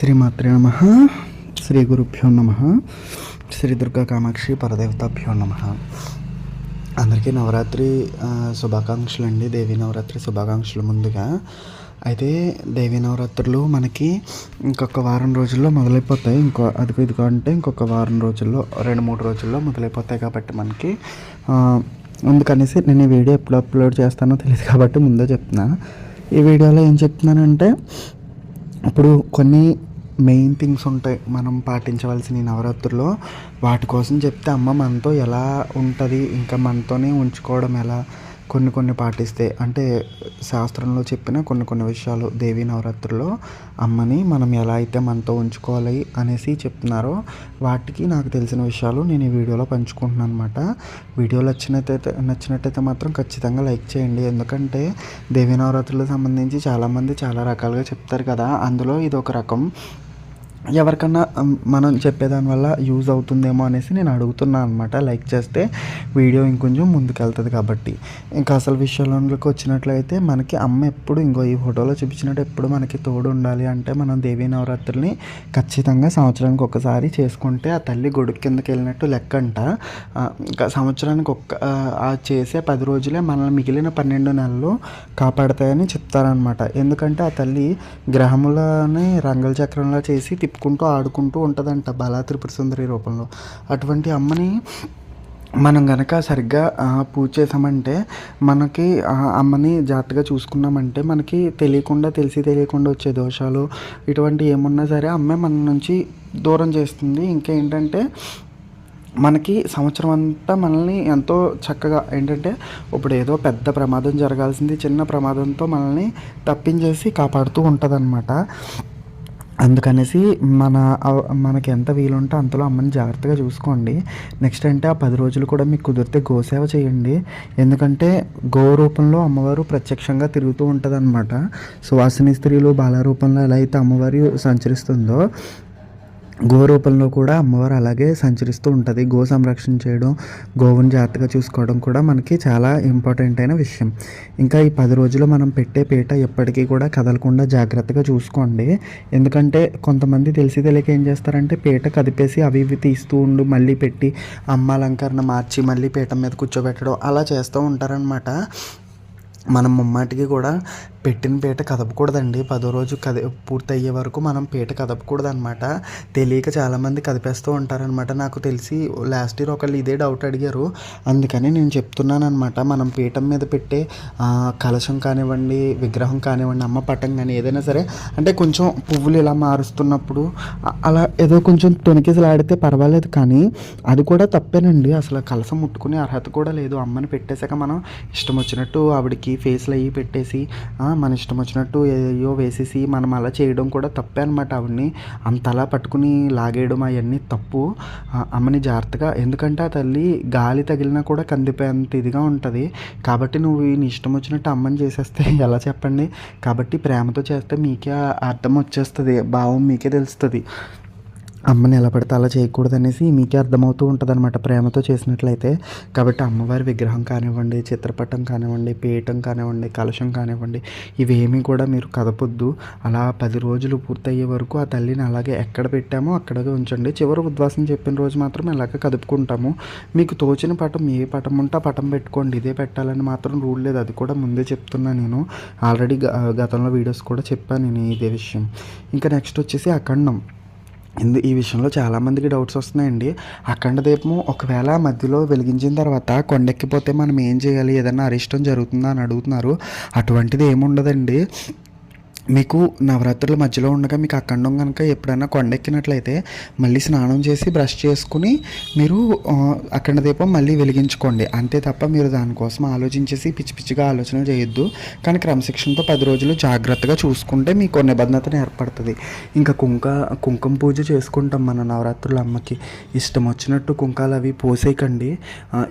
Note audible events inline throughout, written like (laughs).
శ్రీమాత్రే నమ. శ్రీ గురుభ్యో నమ. శ్రీ దుర్గా కామాక్షి పరదేవతాభ్యో నమ. అందరికీ నవరాత్రి శుభాకాంక్షలు అండి. దేవీ నవరాత్రి శుభాకాంక్షలు ముందుగా. అయితే దేవీ నవరాత్రులు మనకి ఇంకొక వారం రోజుల్లో మొదలైపోతాయి. ఇంకో అదిగో ఇదిగో అంటే ఇంకొక వారం రోజుల్లో రెండు మూడు రోజుల్లో మొదలైపోతాయి కాబట్టి మనకి అందుకనేసి నేను ఈ వీడియో ఎప్పుడు అప్లోడ్ చేస్తానో తెలియదు కాబట్టి ముందే చెప్తున్నా. ఈ వీడియోలో ఏం చెప్తున్నానంటే ఇప్పుడు కొన్ని మెయిన్ థింగ్స్ ఉంటాయి. మనం పాటించవలసిన ఈ నవరాత్రుల్లో. వాటి కోసం చెప్తే అమ్మ మనతో ఎలా ఉంటుంది? ఇంకా మనతోనే ఉంచుకోవడం ఎలా? కొన్ని కొన్ని పాటిస్తే అంటే శాస్త్రంలో చెప్పిన కొన్ని కొన్ని విషయాలు దేవీ నవరాత్రుల్లో అమ్మని మనం ఎలా అయితే మనతో ఉంచుకోవాలి అనేసి చెప్తున్నారో వాటికి నాకు తెలిసిన విషయాలు నేను ఈ వీడియోలో పంచుకుంటున్నాను అనమాట వీడియో నచ్చినట్టయితే నచ్చినట్టయితే మాత్రం ఖచ్చితంగా లైక్ చేయండి. ఎందుకంటే దేవీ నవరాత్రులకు సంబంధించి చాలామంది చాలా రకాలుగా చెప్తారు కదా. అందులో ఇది ఒక రకం. ఎవరికన్నా మనం చెప్పేదాని వల్ల యూజ్ అవుతుందేమో అనేసి నేను అడుగుతున్నాను అనమాట లైక్ చేస్తే వీడియో ఇంకొంచెం ముందుకెళ్తుంది కాబట్టి. ఇంకా అసలు విషయంలోకి వచ్చినట్లయితే మనకి అమ్మ ఎప్పుడు ఇంకో ఈ ఫోటోలో చూపించినట్టు ఎప్పుడు మనకి తోడు ఉండాలి అంటే మనం దేవీ నవరాత్రుల్ని ఖచ్చితంగా సంవత్సరానికి ఒకసారి చేసుకుంటే ఆ తల్లి గొడుగు కిందకి వెళ్ళినట్టు లెక్క అంట ఇంకా సంవత్సరానికి ఒక్క ఆ, ఆ చేసే పది రోజులే మనల్ని మిగిలిన పన్నెండు నెలలు కాపాడతాయని చెప్తారనమాట ఎందుకంటే ఆ తల్లి గ్రహములని రంగుల చక్రంలో చేసి తిప్పుకుంటూ ఆడుకుంటూ ఉంటుందంట బాలా త్రిపుర సుందరి రూపంలో. అటువంటి అమ్మని మనం గనక సరిగ్గా పూజ చేసామంటే మనకి ఆ అమ్మని జాగ్రత్తగా చూసుకున్నామంటే మనకి తెలియకుండా తెలిసి తెలియకుండా వచ్చే దోషాలు ఇటువంటి ఏమున్నా సరే అమ్మే మన నుంచి దూరం చేస్తుంది. ఇంకా ఏంటంటే మనకి సంవత్సరం అంతా మనల్ని ఎంతో చక్కగా ఏంటంటే ఇప్పుడు ఏదో పెద్ద ప్రమాదం జరగాల్సింది చిన్న ప్రమాదంతో మనల్ని తప్పించేసి కాపాడుతూ ఉంటుందన్నమాట. అందుకనేసి మన మనకి ఎంత వీలుంటే అంతలో అమ్మని జాగ్రత్తగా చూసుకోండి. నెక్స్ట్ అంటే ఆ పది రోజులు కూడా మీకు కుదిరితే గోసేవ చేయండి. ఎందుకంటే గో రూపంలో అమ్మవారు ప్రత్యక్షంగా తిరుగుతూ ఉంటుంది సువాసిని స్త్రీలు బాల రూపంలో ఎలా అయితే అమ్మవారు సంచరిస్తుందో గో రూపంలో కూడా అమ్మవారు అలాగే సంచరిస్తూ ఉంటుంది. గో సంరక్షణ చేయడం గోవుని జాగ్రత్తగా చూసుకోవడం కూడా మనకి చాలా ఇంపార్టెంట్ అయిన విషయం. ఇంకా ఈ పది రోజులు మనం పెట్టే పీట ఎప్పటికీ కూడా కదలకుండా జాగ్రత్తగా చూసుకోండి. ఎందుకంటే కొంతమంది తెలిసి తెలియక ఏం చేస్తారంటే పీట కదిపేసి అవి ఇవి తీస్తూ ఉండు మళ్ళీ పెట్టి అమ్మ అలంకరణ మార్చి మళ్ళీ పీట మీద కూర్చోబెట్టడం అలా చేస్తూ ఉంటారనమాట మనం ముమ్మాటికి కూడా పెట్టిన పీట కదపకూడదండి. పదో రోజు కద పూర్తి అయ్యే వరకు మనం పీట కదపకూడదు అనమాట తెలియక చాలామంది కదిపేస్తూ ఉంటారనమాట నాకు తెలిసి లాస్ట్ ఇయర్ ఒకళ్ళు ఇదే డౌట్ అడిగారు. అందుకని నేను చెప్తున్నాను అనమాట మనం పీఠం మీద పెట్టే కలశం కానివ్వండి విగ్రహం కానివ్వండి అమ్మ పటం కానీ ఏదైనా సరే అంటే కొంచెం పువ్వులు ఇలా మారుస్తున్నప్పుడు అలా ఏదో కొంచెం తొనికిసలాడితే పర్వాలేదు కానీ అది కూడా తప్పేనండి. అసలు కలసం ముట్టుకునే అర్హత కూడా లేదు. అమ్మని పెట్టేశాక మనం ఇష్టం వచ్చినట్టు ఆవిడకి ఫేస్లు అయ్యి పెట్టేసి మన ఇష్టం వచ్చినట్టు ఏయో వేసేసి మనం అలా చేయడం కూడా తప్పే అనమాట ఆవిడని. అంతలా పట్టుకుని లాగేయడం అవన్నీ తప్పు. అమ్మని జాగ్రత్తగా ఎందుకంటే ఆ తల్లి గాలి తగిలినా కూడా కందిపోయేంత ఇదిగా ఉంటుంది. కాబట్టి నువ్వు నీ ఇష్టం వచ్చినట్టు అమ్మని చేసేస్తే (laughs) ఎలా చెప్పండి? కాబట్టి ప్రేమతో చేస్తే మీకే ఆ అర్థం వచ్చేస్తుంది. భావం మీకే తెలుస్తుంది. అమ్మని ఎలా పడితే అలా చేయకూడదు అనేసి మీకే అర్థమవుతూ ఉంటుంది అనమాట ప్రేమతో చేసినట్లయితే. కాబట్టి అమ్మవారి విగ్రహం కానివ్వండి చిత్రపటం కానివ్వండి పీఠం కానివ్వండి కలశం కానివ్వండి ఇవేమీ కూడా మీరు కదపొద్దు. అలా పది రోజులు పూర్తయ్యే వరకు ఆ తల్లిని అలాగే ఎక్కడ పెట్టామో అక్కడగా ఉంచండి. చివరి ఉద్వాసం చెప్పిన రోజు మాత్రం ఇలాగ కదుపుకుంటాము. మీకు తోచిన పటం ఏ పటం ఉంటే ఆ పటం పెట్టుకోండి. ఇదే పెట్టాలని మాత్రం రూల్ లేదు. అది కూడా ముందే చెప్తున్నా నేను. ఆల్రెడీ గ- గతంలో వీడియోస్ కూడా చెప్పాను నేను ఇదే విషయం. ఇంకా నెక్స్ట్ వచ్చేసి అఖండం. ఇందు ఈ విషయంలో చాలామందికి డౌట్స్ వస్తున్నాయండి. అఖండ దీపం ఒకవేళ మధ్యలో వెలిగించిన తర్వాత కొండెక్కిపోతే మనం ఏం చేయాలి? ఏదైనా అరిష్టం జరుగుతుందా అని అడుగుతున్నారు. అటువంటిది ఏముండదండి. మీకు నవరాత్రుల మధ్యలో ఉండగా మీకు అఖండం కనుక ఎప్పుడైనా కొండెక్కినట్లయితే మళ్ళీ స్నానం చేసి బ్రష్ చేసుకుని మీరు అఖండ దీపం మళ్ళీ వెలిగించుకోండి. అంతే తప్ప మీరు దానికోసం ఆలోచించేసి పిచ్చి పిచ్చిగా ఆలోచన చేయొద్దు. కానీ క్రమశిక్షణతో పది రోజులు జాగ్రత్తగా చూసుకుంటే మీకు నిబద్ధతను ఏర్పడుతుంది. ఇంకా కుంక కుంకుమ పూజ చేసుకుంటాం మన నవరాత్రుల అమ్మకి. ఇష్టం వచ్చినట్టు కుంకాలు అవి పోసేయకండి.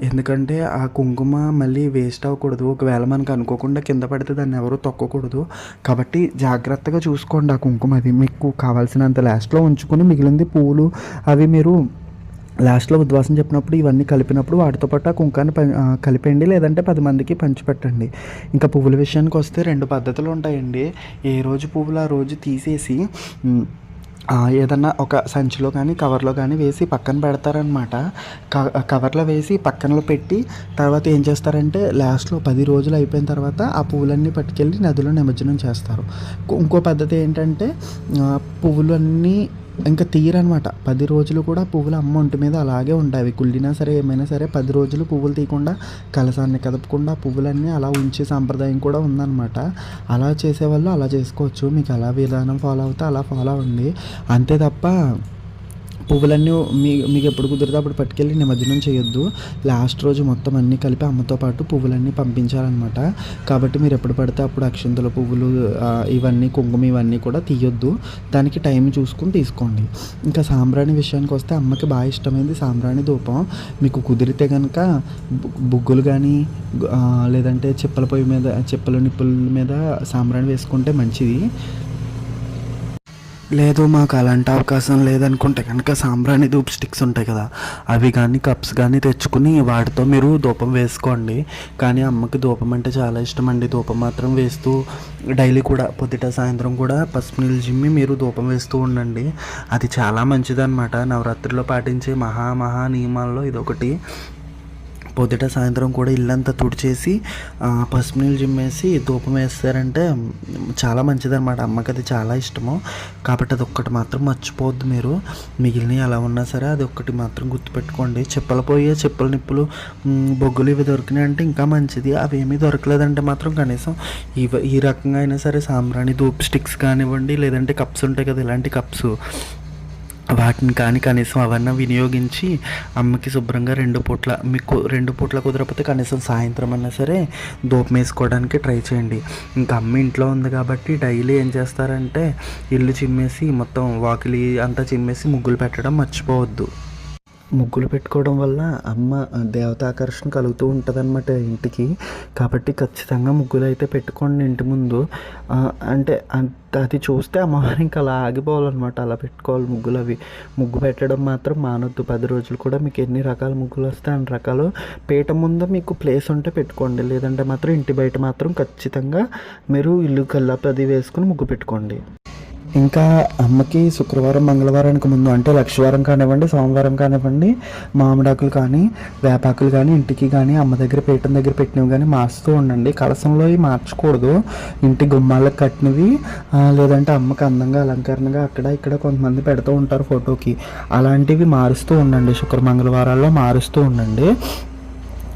ఎందుకంటే ఆ కుంకుమ మళ్ళీ వేస్ట్ అవ్వకూడదు. ఒకవేళ మనకు అనుకోకుండా కింద పడితే దాన్ని ఎవరు తొక్కకూడదు. కాబట్టి జాగ్రత్తగా చూసుకోండి ఆ కుంకుమ. అది మీకు కావాల్సినంత లాస్ట్లో ఉంచుకొని మిగిలింది పువ్వులు అవి మీరు లాస్ట్లో ఉద్వాసం చెప్పినప్పుడు ఇవన్నీ కలిపినప్పుడు వాటితో పాటు ఆ కుంకాన్ని కలిపేయండి. లేదంటే పది మందికి పంచిపెట్టండి. ఇంకా పువ్వుల విషయానికి వస్తే రెండు పద్ధతులు ఉంటాయండి. ఏ రోజు పువ్వులు ఆ రోజు తీసేసి ఏదన్నా ఒక సంచిలో కానీ కవర్లో కానీ వేసి పక్కన పెడతారనమాట క కవర్లో వేసి పక్కనలో పెట్టి తర్వాత ఏం చేస్తారంటే లాస్ట్లో పది రోజులు అయిపోయిన తర్వాత ఆ పువ్వులన్నీ పట్టుకెళ్ళి నదిలో నిమజ్జనం చేస్తారు. ఇంకో- పద్ధతి ఏంటంటే పువ్వులన్నీ ఇంకా తీయరనమాట పది రోజులు కూడా పువ్వులు అమ్మ ఒంటి మీద అలాగే ఉంటాయి కుళ్ళినా సరే ఏమైనా సరే పది రోజులు పువ్వులు తీయకుండా కలసాన్ని కదపకుండా పువ్వులన్నీ అలా ఉంచే సాంప్రదాయం కూడా ఉందన్నమాట. అలా చేసేవాళ్ళు అలా చేసుకోవచ్చు. మీకు అలా విధానం ఫాలో అవుతే అలా ఫాలో అవ్వండి. అంతే తప్ప పువ్వులన్నీ మీ మీకు ఎప్పుడు కుదిరితే అప్పుడు పట్టుకెళ్ళి నిమజ్జనం చేయొద్దు. లాస్ట్ రోజు మొత్తం అన్నీ కలిపి అమ్మతో పాటు పువ్వులన్నీ పంపించాలన్నమాట కాబట్టి మీరు ఎప్పుడు పడితే అప్పుడు అక్షంతల పువ్వులు ఇవన్నీ కుంకుమ ఇవన్నీ కూడా తీయొద్దు. దానికి టైం చూసుకుని తీసుకోండి. ఇంకా సాంబ్రాణి విషయానికి వస్తే అమ్మకి బాగా ఇష్టమైంది సాంబ్రాణి ధూపం. మీకు కుదిరితే కనుక బుగ్గులు కానీ లేదంటే చెప్పల పొయ్యి మీద చెప్పల నిప్పుల మీద సాంబ్రాణి వేసుకుంటే మంచిది. లేదు మాకు అలాంటి అవకాశం లేదనుకుంటే కనుక సాంబ్రాణి ధూప్ స్టిక్స్ ఉంటాయి కదా అవి కానీ కప్స్ కానీ తెచ్చుకుని వాటితో మీరు ధూపం వేసుకోండి. కానీ అమ్మకి ధూపం అంటే చాలా ఇష్టం అండి ధూపం మాత్రం వేస్తూ డైలీ కూడా పొద్దుట సాయంత్రం కూడా పసుపు నీళ్ళు జిమ్మి మీరు ధూపం వేస్తూ ఉండండి. అది చాలా మంచిదన్నమాట. నవరాత్రిలో పాటించే మహా మహా నియమాల్లో ఇదొకటి. పొద్దుట సాయంత్రం కూడా ఇల్లంతా తుడిచేసి ఆ, పసుపు నీళ్ళు జిమ్మేసి ధూపం వేస్తారంటే చాలా మంచిదన్నమాట. అమ్మకి అది చాలా ఇష్టము. కాబట్టి అది ఒక్కటి మాత్రం మర్చిపోవద్దు మీరు. మిగిలినవి ఎలా ఉన్నా సరే అది ఒక్కటి మాత్రం గుర్తుపెట్టుకోండి. చెప్పలు పోయే చెప్పుల నిప్పులు బొగ్గులు ఇవి దొరికినాయి అంటే ఇంకా మంచిది. అవి ఏమీ దొరకలేదంటే మాత్రం కనీసం ఇవి ఈ రకంగా అయినా సరే సాంబ్రాణి ధూప్ స్టిక్స్ కానివ్వండి లేదంటే కప్స్ ఉంటాయి కదా ఇలాంటి కప్స్. వాటిని కానీ కనీసం అవన్నీ వినియోగించి అమ్మకి శుభ్రంగా రెండు పూట్ల మీకు రెండు పూట్ల కుదరకపోతే కనీసం సాయంత్రం అన్నా సరే దూపం వేసుకోవడానికి ట్రై చేయండి. ఇంకా అమ్మ ఇంట్లో ఉంది కాబట్టి డైలీ ఏం చేస్తారంటే ఇల్లు చిమ్మేసి మొత్తం వాకిలి అంతా చిమ్మేసి ముగ్గులు పెట్టడం మర్చిపోవద్దు. ముగ్గులు పెట్టుకోవడం వల్ల అమ్మ దేవతాకర్షణ కలుగుతూ ఉంటుంది ఇంటికి. కాబట్టి ఖచ్చితంగా ముగ్గులు అయితే పెట్టుకోండి ఇంటి ముందు. అంటే అది చూస్తే అమ్మవారి ఇంకా అలా ఆగిపోవాలన్నమాట. అలా పెట్టుకోవాలి ముగ్గులు అవి. ముగ్గు పెట్టడం మాత్రం మానొద్దు. పది రోజులు కూడా మీకు ఎన్ని రకాల ముగ్గులు వస్తే అన్ని రకాలు. పీట ముందు మీకు ప్లేస్ ఉంటే పెట్టుకోండి. లేదంటే మాత్రం ఇంటి బయట మాత్రం ఖచ్చితంగా మీరు ఇల్లు కల్లాపి అది వేసుకుని ముగ్గు పెట్టుకోండి. ఇంకా అమ్మకి శుక్రవారం మంగళవారానికి ముందు అంటే లక్షవారం కానివ్వండి సోమవారం కానివ్వండి మామిడాకులు కానీ వేపాకులు కానీ ఇంటికి కానీ అమ్మ దగ్గర పీఠం దగ్గర పెట్టినవి కానీ మార్చుతూ ఉండండి. కలసంలో మార్చకూడదు. ఇంటి గుమ్మాలకు కట్టినవి లేదంటే అమ్మకి అందంగా అలంకరణగా అక్కడ ఇక్కడ కొంతమంది పెడుతూ ఉంటారు ఫోటోకి. అలాంటివి మారుస్తూ ఉండండి. శుక్ర మంగళవారాల్లో మారుస్తూ ఉండండి.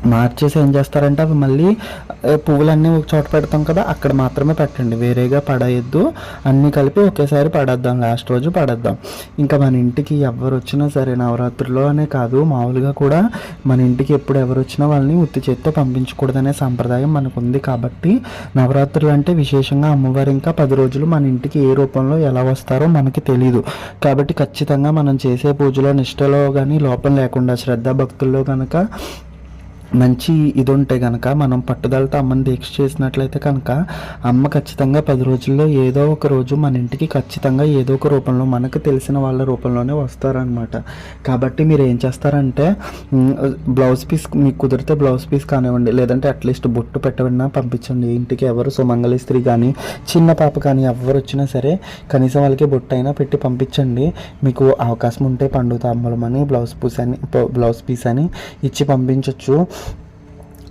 మార్చేసి ఏం చేస్తారంటే అవి మళ్ళీ పువ్వులన్నీ ఒక చోట పెడతాం కదా అక్కడ మాత్రమే పెట్టండి. వేరేగా పడేయద్దు. అన్నీ కలిపి ఒకేసారి పడేద్దాం. లాస్ట్ రోజు పడేద్దాం. ఇంకా మన ఇంటికి ఎవరు వచ్చినా సరే నవరాత్రిలో అనే కాదు మామూలుగా కూడా మన ఇంటికి ఎప్పుడు ఎవరు వచ్చినా వాళ్ళని ఉత్తి చేత్తో పంపించకూడదనే సంప్రదాయం మనకు ఉంది కాబట్టి నవరాత్రులు అంటే విశేషంగా అమ్మవారు ఇంకా పది రోజులు మన ఇంటికి ఏ రూపంలో ఎలా వస్తారో మనకి తెలియదు కాబట్టి ఖచ్చితంగా మనం చేసే పూజలో నిష్టలో కానీ లోపం లేకుండా శ్రద్ధ భక్తుల్లో కనుక మంచి ఇది ఉంటే కనుక మనం పట్టుదలతో అమ్మని దీక్ష చేసినట్లయితే కనుక అమ్మ ఖచ్చితంగా పది రోజుల్లో ఏదో ఒక రోజు మన ఇంటికి ఖచ్చితంగా ఏదో ఒక రూపంలో మనకు తెలిసిన వాళ్ళ రూపంలోనే వస్తారనమాట కాబట్టి మీరు ఏం చేస్తారంటే బ్లౌజ్ పీస్ మీకు కుదిరితే బ్లౌజ్ పీస్ కానివ్వండి లేదంటే అట్లీస్ట్ బొట్టు పెట్టవన్నా పంపించండి. ఇంటికి ఎవరు సుమంగళి స్త్రీ కానీ చిన్న పాప కానీ ఎవరు వచ్చినా సరే కనీసం వాళ్ళకి బొట్టు అయినా పెట్టి పంపించండి. మీకు అవకాశం ఉంటే పండుగ తాంబూలం అని బ్లౌజ్ పీస్ అని బ్లౌజ్ పీస్ అని ఇచ్చి పంపించవచ్చు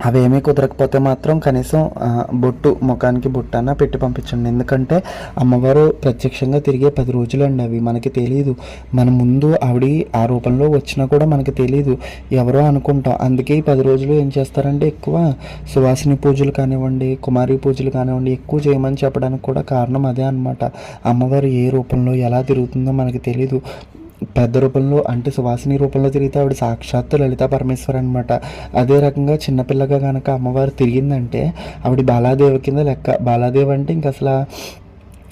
అవేమీ కుదరకపోతే మాత్రం కనీసం బొట్టు ముఖానికి బొట్టు అన్న పెట్టి పంపించండి. ఎందుకంటే అమ్మవారు ప్రత్యక్షంగా తిరిగే పది రోజులు అండి అవి. మనకి తెలియదు మన ముందు ఆవిడ ఆ రూపంలో వచ్చినా కూడా మనకి తెలియదు ఎవరో అనుకుంటాం. అందుకే ఈ పది రోజులు ఏం చేస్తారంటే ఎక్కువ సువాసిని పూజలు కానివ్వండి కుమారి పూజలు కానివ్వండి ఎక్కువ చేయమని చెప్పడానికి కూడా కారణం అదే అన్నమాట. అమ్మవారు ఏ రూపంలో ఎలా తిరుగుతుందో మనకి తెలియదు పెద్ద రూపంలో అంటే సువాసిని రూపంలో తిరిగితే ఆవిడ సాక్షాత్తు లలితా పరమేశ్వర్ అనమాట అదే రకంగా చిన్నపిల్లగా కనుక అమ్మవారు తిరిగిందంటే ఆవిడ బాలాదేవి కింద లెక్క. బాలాదేవి అంటే ఇంక అసలు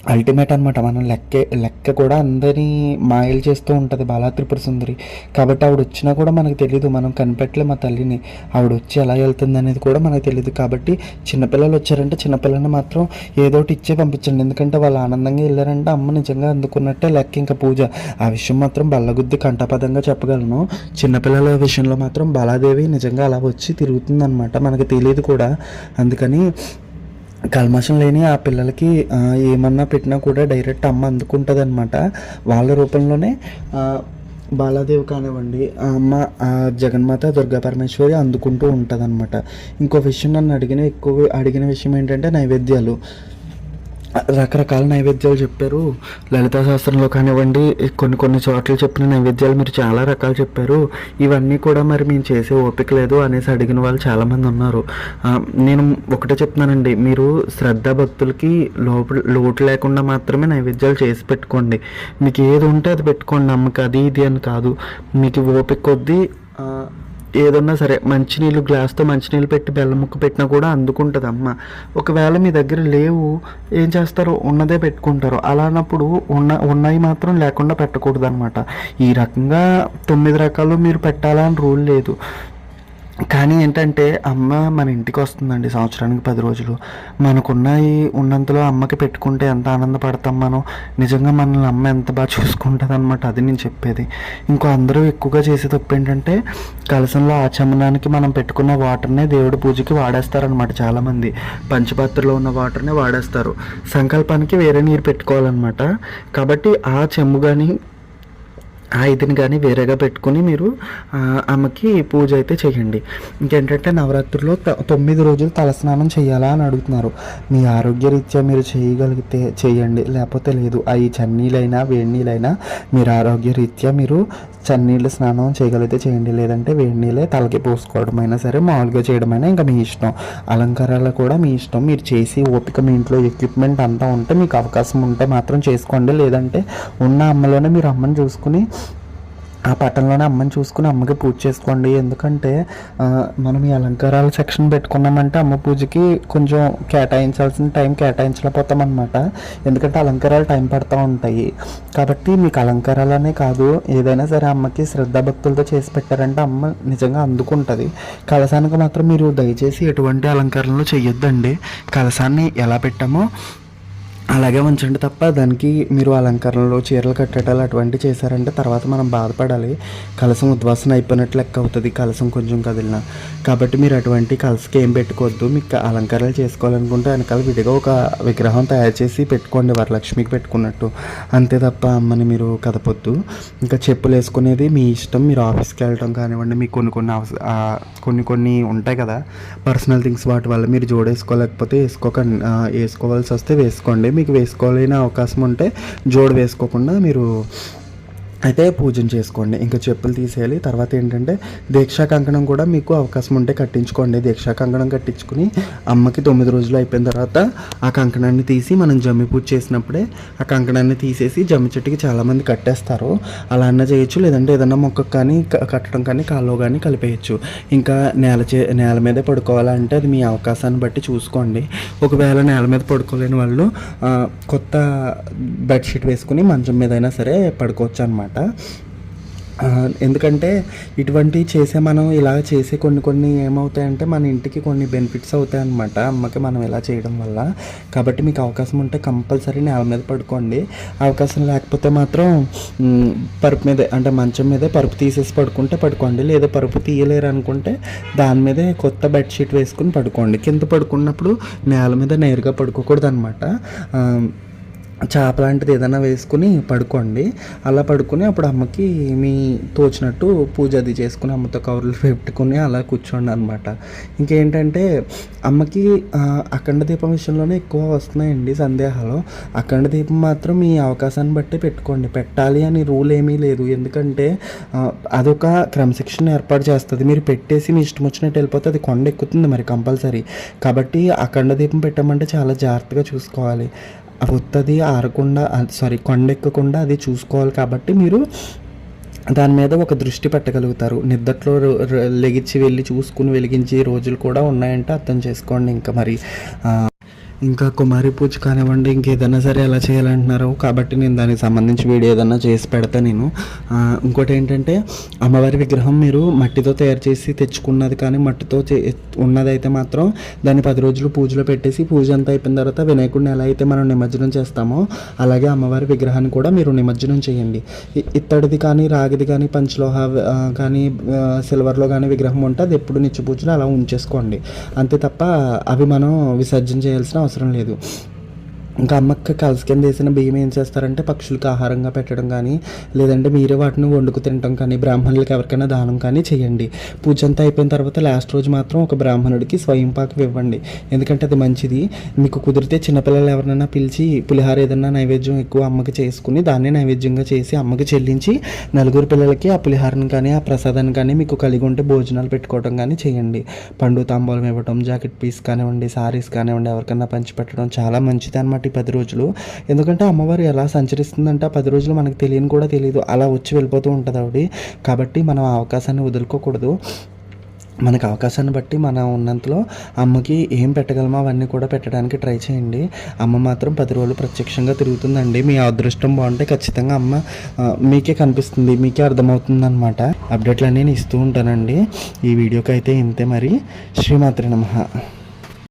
అల్టిమేట్ అనమాట మనం లెక్క లెక్క కూడా అందరినీ మాయలు చేస్తూ ఉంటుంది బాలా త్రిపుర సుందరి. కాబట్టి ఆవిడ వచ్చినా కూడా మనకు తెలియదు మనం కనిపెట్టలే మా తల్లిని. ఆవిడ వచ్చి ఎలా వెళ్తుంది అనేది కూడా మనకు తెలియదు కాబట్టి చిన్నపిల్లలు వచ్చారంటే చిన్నపిల్లని మాత్రం ఏదో ఒకటి ఇచ్చే పంపించండి. ఎందుకంటే వాళ్ళు ఆనందంగా వెళ్ళారంటే అమ్మ నిజంగా అందుకున్నట్టే లెక్క. ఇంకా పూజ. ఆ విషయం మాత్రం బల్లగుద్ది కంఠపదంగా చెప్పగలను. చిన్నపిల్లల విషయంలో మాత్రం బాలాదేవి నిజంగా అలా వచ్చి తిరుగుతుందనమాట మనకు తెలియదు కూడా. అందుకని కల్మషం లేని ఆ పిల్లలకి ఏమన్నా పెట్టినా కూడా డైరెక్ట్ అమ్మ అందుకుంటుంది అనమాట వాళ్ళ రూపంలోనే బాలాదేవి కానివ్వండి ఆ అమ్మ ఆ జగన్మాత దుర్గా పరమేశ్వరి అందుకుంటూ ఉంటుంది అనమాట ఇంకో విషయం నన్ను అడిగిన ఎక్కువ అడిగిన విషయం ఏంటంటే నైవేద్యాలు. రకరకాల నైవేద్యాలు చెప్పారు. లలితా శాస్త్రంలో కానివ్వండి కొన్ని కొన్ని చోట్ల చెప్పిన నైవేద్యాలు మీరు చాలా రకాలు చెప్పారు. ఇవన్నీ కూడా మరి మేము చేసే ఓపిక లేదు అనేసి అడిగిన వాళ్ళు చాలామంది ఉన్నారు. నేను ఒకటే చెప్తున్నానండి. మీరు శ్రద్ధ భక్తులకి లోపు లోటు లేకుండా మాత్రమే నైవేద్యాలు చేసి పెట్టుకోండి. మీకు ఏది ఉంటే అది పెట్టుకోండి. నమ్మకం అది ఇది అని కాదు. మీకు ఓపిక కొద్దీ ఏదన్నా సరే మంచినీళ్ళు గ్లాస్తో మంచినీళ్ళు పెట్టి బెల్లం ముక్క పెట్టినా కూడా అందుకుంటుంది అమ్మ ఒకవేళ మీ దగ్గర లేవు ఏం చేస్తారు ఉన్నదే పెట్టుకుంటారు. అలానప్పుడు ఉన్న ఉన్నాయి మాత్రం లేకుండా పెట్టకూడదు అనమాట ఈ రకంగా తొమ్మిది రకాలు మీరు పెట్టాలని రూల్ లేదు. కానీ ఏంటంటే అమ్మ మన ఇంటికి వస్తుందండి సంవత్సరానికి పది రోజులు. మనకున్న ఉన్నంతలో అమ్మకి పెట్టుకుంటే ఎంత ఆనందపడతాం మనం? నిజంగా మనల్ని అమ్మ ఎంత బాగా చూసుకుంటుంది అనమాట అది నేను చెప్పేది. ఇంకో అందరూ ఎక్కువగా చేసే తప్పు ఏంటంటే కలసంలో ఆచమనానికి మనం పెట్టుకున్న వాటర్నే దేవుడి పూజకి వాడేస్తారనమాట చాలామంది. పంచపాత్రలో ఉన్న వాటర్నే వాడేస్తారు. సంకల్పానికి వేరే నీరు పెట్టుకోవాలన్నమాట. కాబట్టి ఆ చెంబు కానీ ఆ ఇదిని కానీ వేరేగా పెట్టుకుని మీరు ఆమెకి అమ్మకి పూజ అయితే చేయండి. ఇంకేంటంటే నవరాత్రిలో తొమ్మిది రోజులు తలస్నానం చేయాలా అని అడుగుతున్నారు. మీ ఆరోగ్యరీత్యా మీరు చేయగలిగితే చేయండి. లేకపోతే లేదు. అవి చన్నీళ్ళైనా వేడి నీళ్ళైనా మీరు ఆరోగ్యరీత్యా మీరు చన్నీళ్ళు స్నానం చేయగలిగితే చేయండి. లేదంటే వేడి నీళ్ళే తలకి పోసుకోవడం అయినా సరే మామూలుగా చేయడమైనా ఇంకా మీ ఇష్టం. అలంకారాలు కూడా మీ ఇష్టం. మీరు చేసి ఓపిక మీ ఇంట్లో ఎక్విప్మెంట్ అంతా ఉంటే మీకు అవకాశం ఉంటే మాత్రం చేసుకోండి. లేదంటే ఉన్న అమ్మలోనే మీరు అమ్మని చూసుకుని ఆ పట్టణంలోనే అమ్మని చూసుకుని అమ్మకి పూజ చేసుకోండి. ఎందుకంటే మనం ఈ అలంకారాల సెక్షన్ పెట్టుకున్నామంటే అమ్మ పూజకి కొంచెం కేటాయించాల్సిన టైం కేటాయించలేకపోతాం అనమాట ఎందుకంటే అలంకారాలు టైం పడుతూ ఉంటాయి. కాబట్టి మీకు అలంకారాలనే కాదు ఏదైనా సరే అమ్మకి శ్రద్ధాభక్తులతో చేసి పెట్టారంటే అమ్మ నిజంగా అందుకుంటుంది. కలశానికి మాత్రం మీరు దయచేసి ఎటువంటి అలంకరణలు చేయొద్దండి కలశాన్ని ఎలా పెట్టామో అలాగే ఉంచండి తప్ప దానికి మీరు అలంకరణలు చీరలు కట్టడాలు అటువంటి చేశారంటే తర్వాత మనం బాధపడాలి. కలసం ఉద్వాసన అయిపోయినట్లు లెక్క అవుతుంది. కలసం కొంచెం కదిలిన. కాబట్టి మీరు అటువంటి కలసకి ఏం పెట్టుకోవద్దు. మీకు అలంకరణలు చేసుకోవాలనుకుంటే వెనకాల విడిగా ఒక విగ్రహం తయారు చేసి పెట్టుకోండి. వరలక్ష్మికి పెట్టుకున్నట్టు. అంతే తప్ప అమ్మని మీరు కదపొద్దు. ఇంకా చెప్పులు వేసుకునేది మీ ఇష్టం. మీరు ఆఫీస్కి వెళ్ళడం కానివ్వండి. మీకు కొన్ని కొన్ని అవస కొన్ని కొన్ని ఉంటాయి కదా. పర్సనల్ థింగ్స్ వాటి వల్ల మీరు జోడేసుకోలేకపోతే వేసుకోకండి వేసుకోవాల్సి వస్తే వేసుకోండి. మీకు వేసుకోలేని అవకాశం ఉంటే జోడు వేసుకోకుండా మీరు అయితే పూజను చేసుకోండి. ఇంకా చెప్పులు తీసేయాలి. తర్వాత ఏంటంటే దీక్షా కంకణం కూడా మీకు అవకాశం ఉంటే కట్టించుకోండి. దీక్షా కంకణం కట్టించుకుని అమ్మకి తొమ్మిది రోజులు అయిపోయిన తర్వాత ఆ కంకణాన్ని తీసి మనం జమ్మి పూజ చేసినప్పుడే ఆ కంకణాన్ని తీసేసి జమ్మి చెట్టుకి చాలామంది కట్టేస్తారు. అలా అన్న చేయొచ్చు. లేదంటే ఏదన్నా మొక్కకు కానీ కట్టడం కానీ కాలో కానీ కలిపేయచ్చు. ఇంకా నేల చే నేల మీదే పడుకోవాలంటే అది మీ అవకాశాన్ని బట్టి చూసుకోండి. ఒకవేళ నేల మీద పడుకోలేని వాళ్ళు కొత్త బెడ్షీట్ వేసుకుని మంచం మీద అయినా సరే పడుకోవచ్చు అనమాట ఎందుకంటే ఇటువంటి చేసే మనం ఇలా చేసే కొన్ని కొన్ని ఏమవుతాయంటే మన ఇంటికి కొన్ని బెనిఫిట్స్ అవుతాయి అనమాట అమ్మకి మనం ఇలా చేయడం వల్ల. కాబట్టి మీకు అవకాశం ఉంటే కంపల్సరీ నేల మీద పడుకోండి. అవకాశం లేకపోతే మాత్రం పరుపు మీదే అంటే మంచం మీదే పరుపు తీసేసి పడుకుంటే పడుకోండి. లేదా పరుపు తీయలేరు అనుకుంటే దాని మీదే కొత్త బెడ్షీట్ వేసుకుని పడుకోండి. కింద పడుకున్నప్పుడు నేల మీద నేరుగా పడుకోకూడదు అనమాట చేప లాంటిది ఏదైనా వేసుకుని పడుకోండి. అలా పడుకుని అప్పుడు అమ్మకి మీ తోచినట్టు పూజ అది చేసుకుని అమ్మతో కవర్లు పెట్టుకుని అలా కూర్చోండి అనమాట ఇంకేంటంటే అమ్మకి అఖండ దీపం విషయంలోనే ఎక్కువ వస్తున్నాయండి సందేహాలు. అఖండ దీపం మాత్రం మీ అవకాశాన్ని బట్టి పెట్టుకోండి. పెట్టాలి అని రూల్ ఏమీ లేదు. ఎందుకంటే అదొక క్రమశిక్షణ ఏర్పాటు చేస్తుంది. మీరు పెట్టేసి మీ ఇష్టం వచ్చినట్టు వెళ్ళిపోతే అది కొండ ఎక్కుతుంది మరి కంపల్సరీ. కాబట్టి అఖండ దీపం పెట్టామంటే చాలా జాగ్రత్తగా చూసుకోవాలి. ఒత్తది ఆరకుండా సారీ కొండెక్కకుండా అది చూసుకోవాలి కాబట్టి మీరు దాని మీద ఒక దృష్టి పెట్టగలుగుతారు. నిద్దట్లో లెగిచ్చి వెళ్ళి చూసుకుని వెలిగించే రోజులు కూడా ఉన్నాయంటే అర్థం చేసుకోండి ఇంకా మరి. ఇంకా కుమారి పూజ కానివ్వండి ఇంకేదైనా సరే ఎలా చేయాలంటున్నారు. కాబట్టి నేను దానికి సంబంధించి వీడియో ఏదైనా చేసి పెడతా నేను. ఇంకోటి ఏంటంటే అమ్మవారి విగ్రహం మీరు మట్టితో తయారు చేసి తెచ్చుకున్నది కానీ మట్టితో చే ఉన్నదైతే మాత్రం దాన్ని పది రోజులు పూజలో పెట్టేసి పూజ అంతా అయిపోయిన తర్వాత వినాయకుడిని ఎలా అయితే మనం నిమజ్జనం చేస్తామో అలాగే అమ్మవారి విగ్రహాన్ని కూడా మీరు నిమజ్జనం చేయండి. ఇత్తడిది కానీ రాగిది కానీ పంచలోహ కానీ సిల్వర్లో కానీ విగ్రహం ఉంటే అది ఎప్పుడు నిత్య పూజలు అలా ఉంచేసుకోండి. అంతే తప్ప అవి మనం విసర్జన చేయాల్సిన అవసరం అవసరం లేదు. ఇంకా అమ్మకి కలిసి కింద వేసిన బియ్యం ఏం చేస్తారంటే పక్షులకు ఆహారంగా పెట్టడం కానీ లేదంటే మీరే వాటిని వండుకు తినడం కానీ బ్రాహ్మణులకు ఎవరికైనా దానం కానీ చేయండి. పూజ అంతా అయిపోయిన తర్వాత లాస్ట్ రోజు మాత్రం ఒక బ్రాహ్మణుడికి స్వయం పాకం ఇవ్వండి. ఎందుకంటే అది మంచిది. మీకు కుదిరితే చిన్నపిల్లలు ఎవరినైనా పిలిచి పులిహార ఏదైనా నైవేద్యం ఎక్కువ అమ్మకి చేసుకుని దాన్ని నైవేద్యంగా చేసి అమ్మకి చెల్లించి నలుగురు పిల్లలకి ఆ పులిహారను కానీ ఆ ప్రసాదాన్ని కానీ మీకు కలిగి ఉంటే భోజనాలు పెట్టుకోవడం కానీ చేయండి. పండు తాంబూలం ఇవ్వడం జాకెట్ పీస్ కానివ్వండి సారీస్ కానివ్వండి ఎవరికైనా పంచి పెట్టడం చాలా మంచిది అనమాట ఈ పది రోజులు. ఎందుకంటే అమ్మవారు ఎలా సంచరిస్తుందంటే ఆ పది రోజులు మనకు తెలియని కూడా తెలియదు. అలా వచ్చి వెళ్ళిపోతూ ఉంటుంది ఆవిడ. కాబట్టి మనం ఆ అవకాశాన్ని వదులుకోకూడదు. మనకు అవకాశాన్ని బట్టి మనం ఉన్నంతలో అమ్మకి ఏం పెట్టగలమో అవన్నీ కూడా పెట్టడానికి ట్రై చేయండి. అమ్మ మాత్రం పది రోజులు ప్రత్యక్షంగా తిరుగుతుందండి. మీ అదృష్టం బాగుంటే ఖచ్చితంగా అమ్మ మీకే కనిపిస్తుంది. మీకే అర్థమవుతుంది అనమాట అప్డేట్లన్నీ నేను ఇస్తూ ఉంటానండి. ఈ వీడియోకి అయితే ఇంతే మరి. శ్రీమాత్రి నమ.